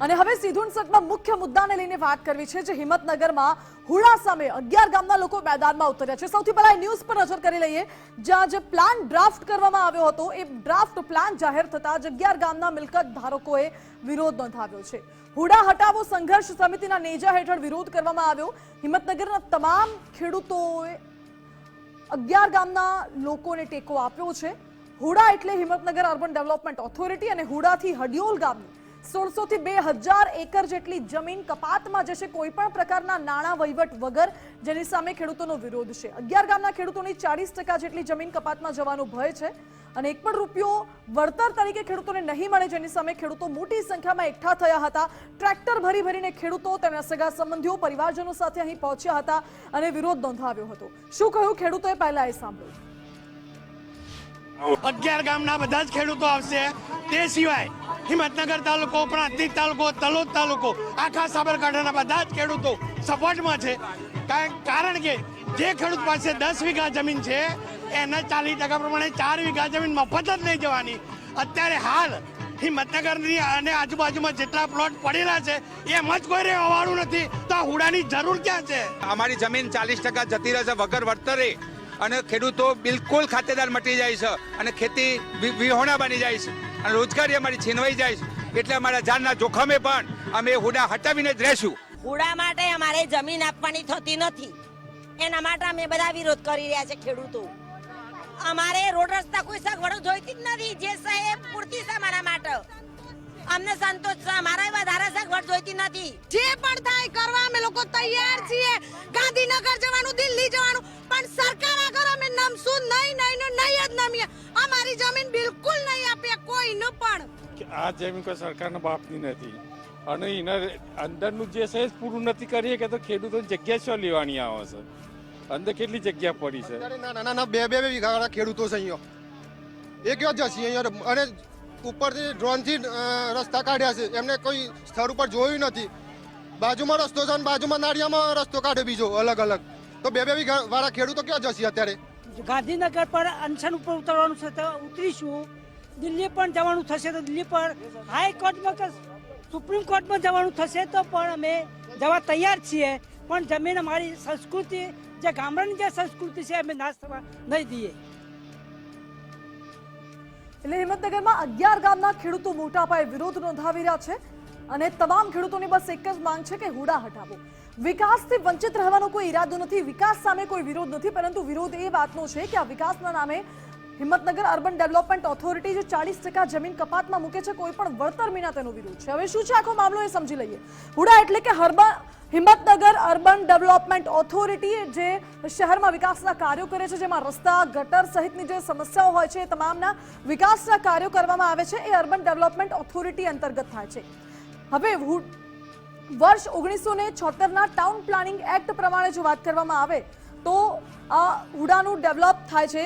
અને હવે સીધું સટમાં મુખ્ય મુદ્દાને લઈને વાત કરવી છે, જે હિંમતનગરમાં હુડા સામે અગિયાર ગામના લોકો મેદાનમાં ઉતર્યા છે. સૌથી પહેલા ન્યૂઝ પર નજર કરી લઈએ, જ્યાં જે પ્લાન ડ્રાફ્ટ કરવામાં આવ્યો હતો, એ ડ્રાફ્ટ પ્લાન જાહેર થતા જ અગિયાર ગામના મિલકત ધારકોએ વિરોધ નોંધાવ્યો છે. હુડા હટાવો સંઘર્ષ સમિતિના નેજા હેઠળ વિરોધ કરવામાં આવ્યો. હિંમતનગરના તમામ ખેડૂતોએ અગિયાર ગામના લોકોને ટેકો આપ્યો છે. હુડા એટલે હિંમતનગર અર્બન ડેવલપમેન્ટ ઓથોરિટી અને હુડાથી હડિયોલ ગામની સોળસો થી બે હજાર એકર જેટલી જમીન કપાતમાં જશે. કોઈ પણ પ્રકારના નાણાં વહીવટ વગર જેની સામે ખેડૂતોનો વિરોધ છે. અગિયાર ગામના ખેડૂતોની ચાલીસ ટકા જેટલી જમીન કપાતમાં જવાનો ભય છે અને એક પણ રૂપિયો વળતર તરીકે ખેડૂતોને નહીં મળે જેની સામે ખેડૂતો મોટી સંખ્યામાં એકઠા થયા હતા. ટ્રેક્ટર ભરી ભરીને ખેડૂતો તેમના સગા સંબંધીઓ, પરિવારજનો સાથે અહીં પહોંચ્યા હતા અને વિરોધ નોંધાવ્યો હતો. શું કહ્યું? ખેડૂતોએ પહેલા એ સાંભળ્યું. અગિયાર ગામના બધા જ ખેડૂતો આવશે. તે સિવાય હિંમતનગર તાલુકો પ્રાંતિક તાલુકો, તલોદ તાલુકો, આખા સાબરકાંઠાના બધા જ ખેડૂતો સપોર્ટમાં છે. કારણ કે જે ખેડૂત પાસે દસ વીઘા જમીન છે, એના ચાલીસ ટકા પ્રમાણે ચાર વીઘા જમીન મફત જ લઈ જવાની. અત્યારે હાલ હિંમતનગરની અને આજુબાજુમાં જેટલા પ્લોટ પડેલા છે, એમ જ કોઈ રહેવાવાળું નથી. તો હુડાની જરૂર ક્યાં છે? અમારી જમીન ચાલીસ ટકા જતી રહેશે વગર વળતરે. અને ખેડૂતો બિલકુલ ખાતેદાર મટી જાય છે અને ખેતી વિહોણા બની જાય છે અને રોજગારી અમારી છીનવાઈ જાય છે. એટલે અમારા જાનના જોખમે પણ અમે હુડા હટાવીને જ રહેશું. હુડા માટે અમારે જમીન આપવાની થતી નથી. એના માટે અમે બધા વિરોધ કરી રહ્યા છે ખેડૂતો. અમારે રોડ રસ્તા કોઈ સગવડો જોઈતી જ નથી. જે સાહેબ પૂરતી છે અમારા માટે. અમને સંતોષ છે. અમારે વધારે સગવડ જોઈતી નથી. જે પણ થાય કરવા અમે લોકો તૈયાર છીએ. ગાંધીનગર જવાનું દિલ્હી જવાનું. પણ સરકાર આગળ અમે નમશું નહીં નહીં ને નહીં જ નમીએ. અમારી જમીન બિલકુલ નહીં આપીએ કોઈનું પણ. કે આ જમીન કોઈ સરકારના બાપની નથી. અને એના અંદરનું જે છે પૂરું નથી કરીએ કે તો ખેડૂતોની જગ્યા શું લેવાની આવે છે. અંદર કેટલી જગ્યા પડી છે? નાના નાના બે બે વીઘા ખેડૂતો છે અહીંયા. એક જ છે અહીંયા. અને ઉપરથી ડ્રોનથી રસ્તા કાઢ્યા છે. એમને કોઈ સ્થળ ઉપર જોયું નથી. બાજુમાં રસ્તો છે અને બાજુમાં નાળિયામાં રસ્તો કાઢે બીજો, અલગ અલગ. તો બે બે વાળા ખેડૂતો ક્યાં જશે અત્યારે? ગાંધીનગર પર અનશન ઉપર ઉતરવાનું છે તો ઉતરીશું. દિલ્હી પણ જવાનું થશે તો દિલ્હી પર. હાઈકોર્ટમાં કે સુપ્રીમ કોર્ટમાં જવાનું થશે તો પણ અમે જવા તૈયાર છીએ. પણ જમીન અમારી સંસ્કૃતિ, જે ગામડાની જે સંસ્કૃતિ છે, અમે નાશ થવા નહીં દઈએ. એટલે હિંમતનગરમાં અગિયાર ગામના ખેડૂતો મોટા પાયે વિરોધ નોંધાવી રહ્યા છે અને તમામ ખેડૂતોની બસ એક જ માંગ છે કે હુડા હટાવો. વિકાસથી વંચિત રહેવાનો કોઈ ઈરાદો નથી, વિકાસ સામે કોઈ વિરોધ નથી, પરંતુ વિરોધ એ વાતનો છે કે આ વિકાસના નામે હિંમતનગર અર્બન ડેવલપમેન્ટ ઓથોરિટી જે ચાલીસ ટકા જમીન કપાતમાં મૂકે છે, કોઈ પણ વળતર વિના તેનો વિરોધ છે. હવે શું છે? આખો મામલો એ સમજી લઈએ. હુડા એટલે કે હરબા હિંમતનગર અર્બન ડેવલપમેન્ટ ઓથોરિટી જે શહેરમાં વિકાસના કાર્યો કરે છે, જેમાં રસ્તા, ગટર સહિતની જે સમસ્યાઓ હોય છે, એ તમામના વિકાસના કાર્યો કરવામાં આવે છે, એ અર્બન ડેવલપમેન્ટ ઓથોરિટી અંતર્ગત થાય છે. હવે વર્ષ ઓગણીસો ને છોતેરના ટાઉન પ્લાનિંગ એક્ટ પ્રમાણે જો વાત કરવામાં આવે, તો આ હુડાનું ડેવલપ થાય છે.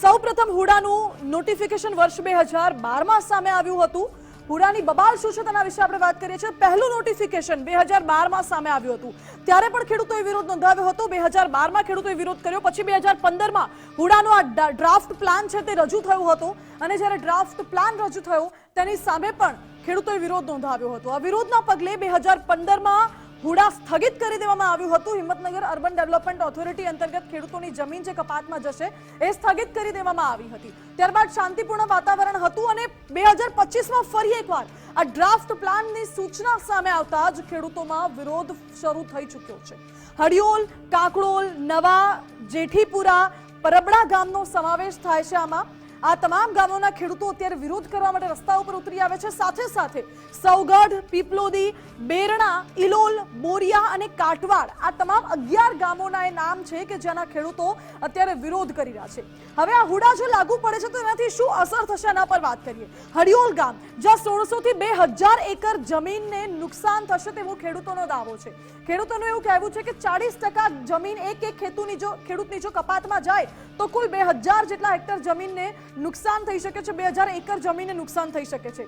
સૌપ્રથમ હુડાનું નોટિફિકેશન વર્ષ બે હજાર બારમાં સામે આવ્યું હતું. હુડાની બબાલ શું છે તેના વિશે આપણે વાત કરીએ છીએ. પહેલું નોટિફિકેશન બે હજાર બારમાં સામે આવ્યું હતું. ત્યારે પણ ખેડૂતોએ વિરોધ નોંધાવ્યો હતો. બે હજાર બારમાં ખેડૂતોએ વિરોધ કર્યો. પછી બે હજાર પંદરમાં હુડાનો આ ડ્રાફ્ટ પ્લાન છે તે રજૂ થયો હતો. અને જ્યારે ડ્રાફ્ટ પ્લાન રજૂ થયો, તેની સામે પણ ખેડૂતોએ વિરોધ નોંધાવ્યો હતો. આ વિરોધના પગલે બે હજાર પંદરમાં હુડા સ્થગિત કરી દેવામાં આવ્યું હતું. હિંમતનગર અર્બન ડેવલપમેન્ટ ઓથોરિટી અંતર્ગત ખેડૂતોની જમીન જે કપાતમાં જશે, એ સ્થગિત કરી દેવામાં આવી હતી. ત્યારબાદ શાંતિપૂર્ણ વાતાવરણ હતું અને બે હજાર પચીસમાં ફરી એકવાર આ ડ્રાફ્ટ પ્લાનની સૂચના સામે આવતા જ ખેડૂતોમાં વિરોધ શરૂ થઈ ચૂક્યો છે. હડિયોલ કાકડોલ નવા, જેઠીપુરા, પરબડા ગામનો સમાવેશ થાય છે આમાં. આ તમામ ગામોના ખેડૂતો અત્યારે વિરોધ કરવા માટે રસ્તા ઉપર ઉતરી આવે છે. સાથે સાથે સૌગઢ, પીપલોદી, બેરણા ઇલોલ બોરિયા અને કાટવાડ આ તમામ અગિયાર ગામોના એ નામ છે કે જેના ખેડૂતો અત્યારે વિરોધ કરી રહ્યા છે. હવે આ હુડા જો લાગુ પડે છે તો એનાથી શું અસર થશે એના પર વાત કરીએ. હરિયોલ ગામ, જ્યાં સોળસો થી બે હજાર એકર જમીનને નુકસાન થશે તેવો ખેડૂતોનો દાવો છે. ખેડૂતોનું એવું કહેવું છે કે ચાલીસ ટકા જમીન એક એક ખેતુની જો ખેડૂતની જો કપાતમાં જાય તો કુલ બે હજાર જેટલા હેક્ટર જમીનને નુકસાન થઈ શકે છે. બે હજાર એકર જમીનને નુકસાન થઈ શકે છે.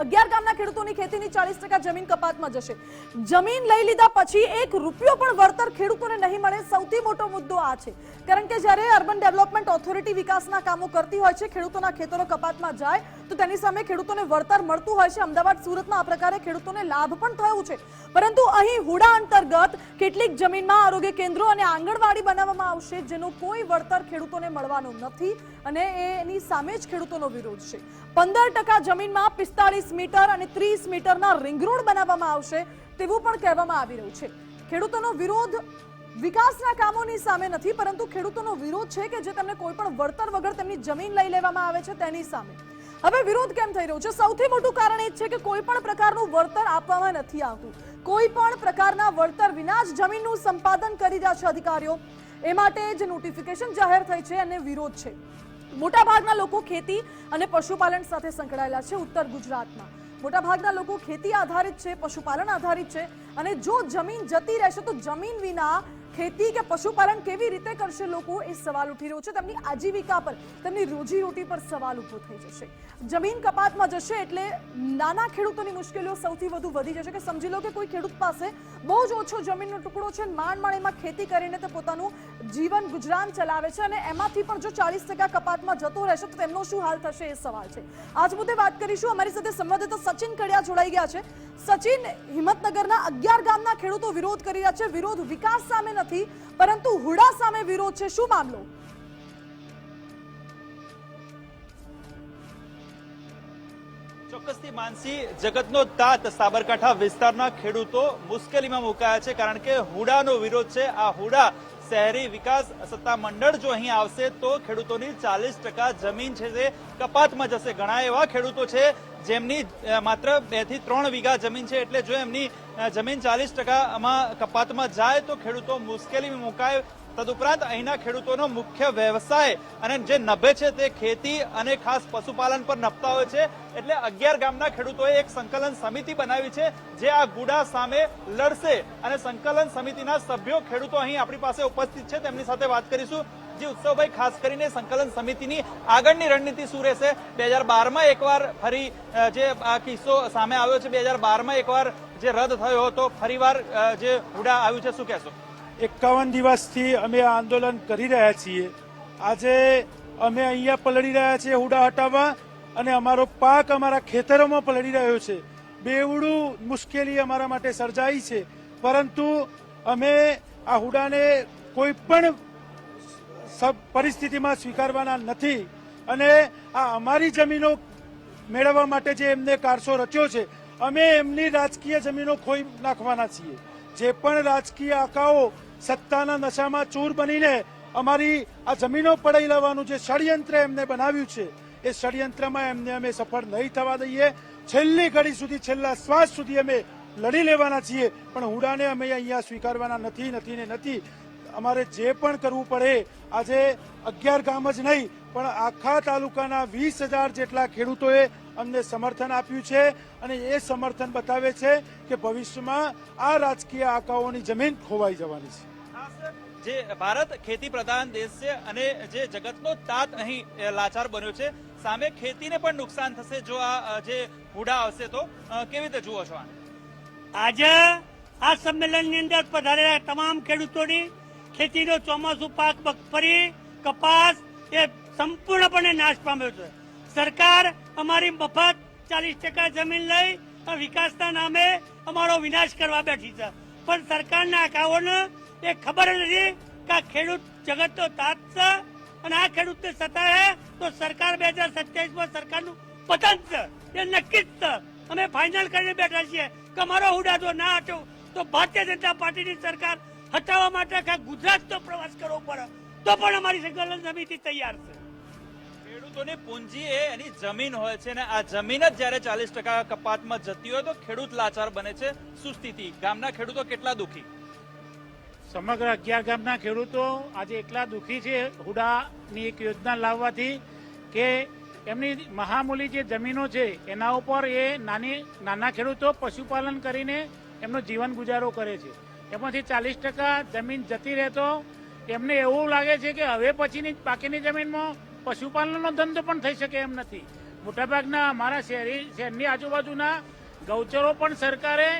અગિયાર ગામના ખેડૂતોની ખેતીની ચાલીસ જમીન કપાતમાં જશે. જમીન લઈ લીધા પછી એક રૂપિયો પણ વળતર ખેડૂતોને નહીં મળે, સૌથી મોટો મુદ્દો આ છે. કારણ કે જ્યારે અર્બન ડેવલપમેન્ટ ઓથોરિટી વિકાસના કામો કરતી હોય છે, ખેડૂતોના ખેતરો કપાતમાં જાય, તો તેની સામે ખેડૂતોને વળતર મળતું હોય છે. અમદાવાદ, સુરતમાં આ પ્રકારે ખેડૂતોને લાભ પણ થયું છે. પરંતુ અહીં હુડા અંતર્ગત કેટલીક જમીનમાં આરોગ્ય કેન્દ્રો અને આંગણવાડી બનાવવામાં આવશે, જેનું કોઈ વળતર ખેડૂતોને મળવાનું નથી અને એની સામે જ ખેડૂતોનો વિરોધ છે. પંદર ટકા જમીનમાં પિસ્તાળીસ મીટર અને ત્રીસ મીટરના રિંગ બનાવવામાં આવશે તેવું પણ કહેવામાં આવી રહ્યું છે. ખેડૂતોનો વિરોધ વિકાસના કામોની સામે નથી, પરંતુ ખેડૂતોનો વિરોધ છે કે જે તેમને કોઈ પણ વળતર વગર તેમની જમીન લઈ લેવામાં આવે છે તેની સામે. હવે વિરોધ કેમ થઈ રહ્યો છે? સૌથી મોટું કારણ એ છે કે કોઈ પણ પ્રકારનું વળતર આપવામાં નથી આવતું. કોઈ પણ પ્રકારના વળતર વિના જ જમીનનું સંપાદન કરી રહ્યા છે અધિકારીઓ. એ માટે જે નોટિફિકેશન જાહેર થઈ છે અને વિરોધ છે. મોટાભાગના લોકો ખેતી અને પશુપાલન સાથે સંકળાયેલા છે ઉત્તર ગુજરાતમાં. મોટાભાગના લોકો ખેતી આધારિત છે, પશુપાલન આધારિત છે અને જો જમીન જતી રહેશે તો જમીન વિના ખેતી કે પશુપાલન કેવી રીતે કરશે લોકો? એ સવાલ ઉઠી રહ્યો છે. તેમની આજીવિકા પર, તેમની રોજીરોટી પર સવાલ ઊભો થઈ જશે. જમીન કપાતમાં જશે એટલે નાના ખેડૂતોની મુશ્કેલીઓ સૌથી વધુ વધી જશે. કે સમજી લો કે કોઈ ખેડૂત પાસે બહુ જ ઓછો જમીનનો ટુકડો છે. માંડ માંડ ખેતી કરીને તે પોતાનું જીવન ગુજરાન ચલાવે છે અને એમાંથી પણ જો ચાલીસ ટકા કપાતમાં જતો રહેશે, તો તેમનો શું હાલ થશે એ સવાલ છે. આજ મુદ્દે વાત કરીશું. અમારી સાથે સંવાદદાતા સચિન કડિયા જોડાઈ ગયા છે. સચિન હિંમતનગરના અગિયાર ગામના ખેડૂતો વિરોધ કરી રહ્યા છે. વિરોધ વિકાસ સામે નથી, પરંતુ હુડા સામે વિરોધ છે. શું મામલો? ચોક્કસથી માનસી, જગતનો તાત સાબરકાંઠા વિસ્તારના ખેડૂતો મુશ્કેલીમાં મુકાયા છે, કારણ કે હુડાનો વિરોધ છે. આ હુડા શહેરી વિકાસ સત્તા મંડળ જો અહીં આવશે તો ખેડૂતોની ચાલીસ ટકા જમીન છે તે કપાતમાં જશે. ઘણા એવા ખેડૂતો છે જેમની માત્ર બેથી ત્રણ વીઘા જમીન છે. એટલે જો એમની જમીન ચાલીસ ટકામાં કપાતમાં જાય તો ખેડૂતો મુશ્કેલીમાં મુકાય તદુપરાંત અહીંના ખેડૂતોનો મુખ્ય વ્યવસાય અને જે નભે છે તે ખેતી અને ખાસ પશુપાલન પર નપતા હોય છે. એટલે અગિયાર ગામના ખેડૂતોએ એક સંકલન સમિતિ બનાવી છે, જે આ ગુડા સામે લડશે અને સંકલન સમિતિના સભ્યો ખેડૂતો અહીં આપણી પાસે ઉપસ્થિત છે. તેમની સાથે વાત કરીશું. જે, ઉત્સવભાઈ, ખાસ કરીને સંકલન સમિતિની આગળની રણનીતિ શું રહેશે? બે હજાર બારમાં એકવાર ફરી જે આ કિસ્સો સામે આવ્યો છે, બે હજાર બારમાં એકવાર જે રદ થયો હતો, ફરીવાર જે હુડા આવ્યું છે, શું કહેશો? એકાવન દિવસથી અમે આંદોલન કરી રહ્યા છીએ. આજે અમે અહીંયા પલળી રહ્યા છીએ હુડા હટાવવા અને અમારો પાક અમારા ખેતરોમાં પલળી રહ્યો છે. બેવડું મુશ્કેલી અમારા માટે સર્જાઈ છે. પરંતુ અમે આ હુડાને કોઈ પણ પરિસ્થિતિમાં સ્વીકારવાના નથી અને આ અમારી જમીનો મેળવવા માટે જે એમને કારસો રચ્યો છે, અમે એમની રાજકીય જમીનો ખોઈ નાખવાના છીએ. જે પણ રાજકીય આકાઓ સત્તાના નશામાં ચૂર બનીને અમારી આ જમીનો પડાઈ લેવાનું જે ષડયંત્ર એમને બનાવ્યું છે, એ ષડયંત્રમાં એમને અમે સફળ નહીં થવા દઈએ. છેલ્લી ઘડી સુધી, છેલ્લા શ્વાસ સુધી અમે લડી લેવાના છીએ, પણ હુડાને અમે અહીંયા સ્વીકારવાના નથી નથી ને નથી. અમારે જે પણ કરવું પડે, આજે અગિયાર ગામ જ નહીં, પણ આખા તાલુકાના વીસ હજાર જેટલા ખેડૂતોએ અમને સમર્થન આપ્યું છે અને એ સમર્થન બતાવે છે કે ભવિષ્યમાં આ રાજકીય આકાઓની જમીન ખોવાઈ જવાની છે. જે ભારત ખેતી પ્રધાન દેશ છે અને જે જગતનો તાત અહીં લાચાર બન્યો છે, સામે ખેતીને પણ નુકસાન થશે જો આ જે હુડા આવશે તો કેવી રીતે જુઓ છો આજે આ સંમેલનની અંદર પધારેલા તમામ ખેડૂતોની ખેતીનો ચોમાસુ પાક મગફળી કપાસ એ સંપૂર્ણપણે નાશ પામ્યો છે. સરકાર અમારી મફત ચાલીસ ટકા જમીન લઈ વિકાસના નામે અમારો વિનાશ કરવા બેઠી છે. પણ સરકારના કાઓને એ ખબર નથી કે આ ખેડૂત જગતનો તાત છે અને આ ખેડૂતને સતાવે તો સરકાર બે હજાર સત્યાવીસમાં સરકારનું પતન છે. એ નક્કી જ છે. અમે ફાઇનલ કરીને બેઠા છીએ કે મારો હુડા જો ના હટો તો ભારતીય જનતા પાર્ટીની સરકાર હટાવવા માટે આખા ગુજરાતનો પ્રવાસ કરવો પડે. તો પણ અમારી સંકલન સમિતિ તૈયાર છે. ખેડૂતોની પૂંજી એ એની જમીન હોય છે અને આ જમીન જ જ્યારે ચાલીસ ટકા કપાતમાં જતી હોય તો ખેડૂત લાચાર બને છે. સુસ્થિતિ ગામના ખેડૂતો કેટલા દુખી? સમગ્ર અગિયાર ગામના ખેડૂતો આજે એટલા દુઃખી છે હુડાની એક યોજના લાવવાથી કે એમની મહામૂલી જે જમીનો છે, એના ઉપર એ નાની, નાના ખેડૂતો પશુપાલન કરીને એમનો જીવન ગુજારો કરે છે. એમાંથી ચાલીસ ટકા જમીન જતી રહેતો, એમને એવું લાગે છે કે હવે પછીની, બાકીની જમીનમાં પશુપાલનનો ધંધો પણ થઈ શકે એમ નથી. મોટાભાગના અમારા શહેરી, શહેરની આજુબાજુના ગૌચરો પણ સરકારે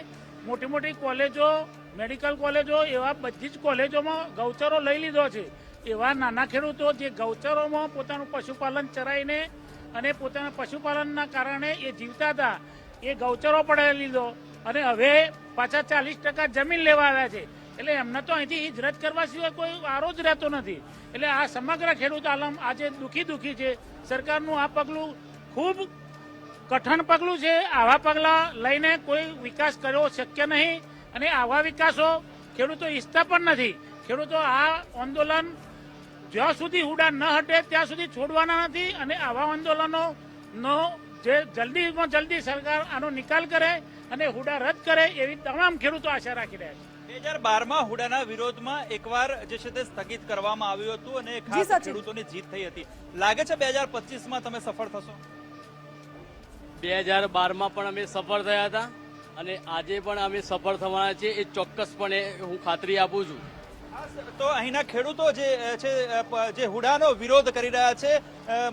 મોટી મોટી કોલેજો મેડિકલ કોલેજો એવા બધી જ કોલેજોમાં ગૌચરો લઈ લીધો છે. એવા નાના ખેડૂતો જે ગૌચરોમાં પોતાનું પશુપાલન ચરાવીને અને પોતાના પશુપાલનના કારણે એ જીવતા હતા, એ ગૌચરો પણ લીધો અને હવે પાછા ચાલીસ ટકા જમીન લેવા આવ્યા છે. એટલે એમને તો અહીંથી હિજરત કરવા સિવાય કોઈ વારો જ રહેતો નથી. એટલે આ સમગ્ર ખેડૂત આલમ આજે દુખી દુખી છે. સરકારનું આ પગલું ખૂબ કઠણ પગલું છે. આવા પગલાં લઈને કોઈ વિકાસ કર્યો શક્ય નહીં. અને આવા વિકાસો ખેડૂતો ઈચ્છતા પણ નથી. ખેડૂતો આ આંદોલન જ્યાં સુધી હુડા ન હટે ત્યાં સુધી છોડવાના નથી અને આવા આંદોલનો નો જે જલ્દીમાં જલ્દી સરકાર આનો નિકાલ કરે અને હુડા રદ કરે એવી તમામ ખેડૂતો આશા રાખી રહ્યા છે. બે હજાર બારમાં હુડાના વિરોધમાં એકવાર જે છે તે સ્થગિત કરવામાં આવ્યું હતું અને ખાસ. ખેડૂતોની જીત થઈ હતી. લાગે છે બે હજાર પચીસમાં તમે સફળ થશો? બે હજાર બારમાં પણ અમે સફળ થયા હતા. અને આજે પણ અમે સફળ થવાના છીએ એ ચોક્કસપણે હું ખાતરી આપું છું. તો અહીંના ખેડૂતો જે છે જે હુડાનો વિરોધ કરી રહ્યા છે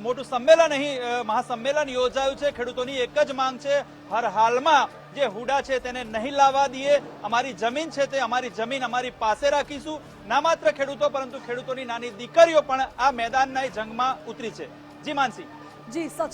મોટું સંમેલન અહીં મહાસંમેલન યોજાયું છે. ખેડૂતોની એક જ માંગ છે હર હાલમાં જે હુડા છે તેને નહીં લાવવા દઈએ. અમારી જમીન છે તે અમારી જમીન અમારી પાસે રાખીશું. ના માત્ર ખેડૂતો પરંતુ ખેડૂતોની નાની દીકરીઓ પણ આ મેદાનના જંગમાં ઉતરી છે. જી માનસી. જી સચિન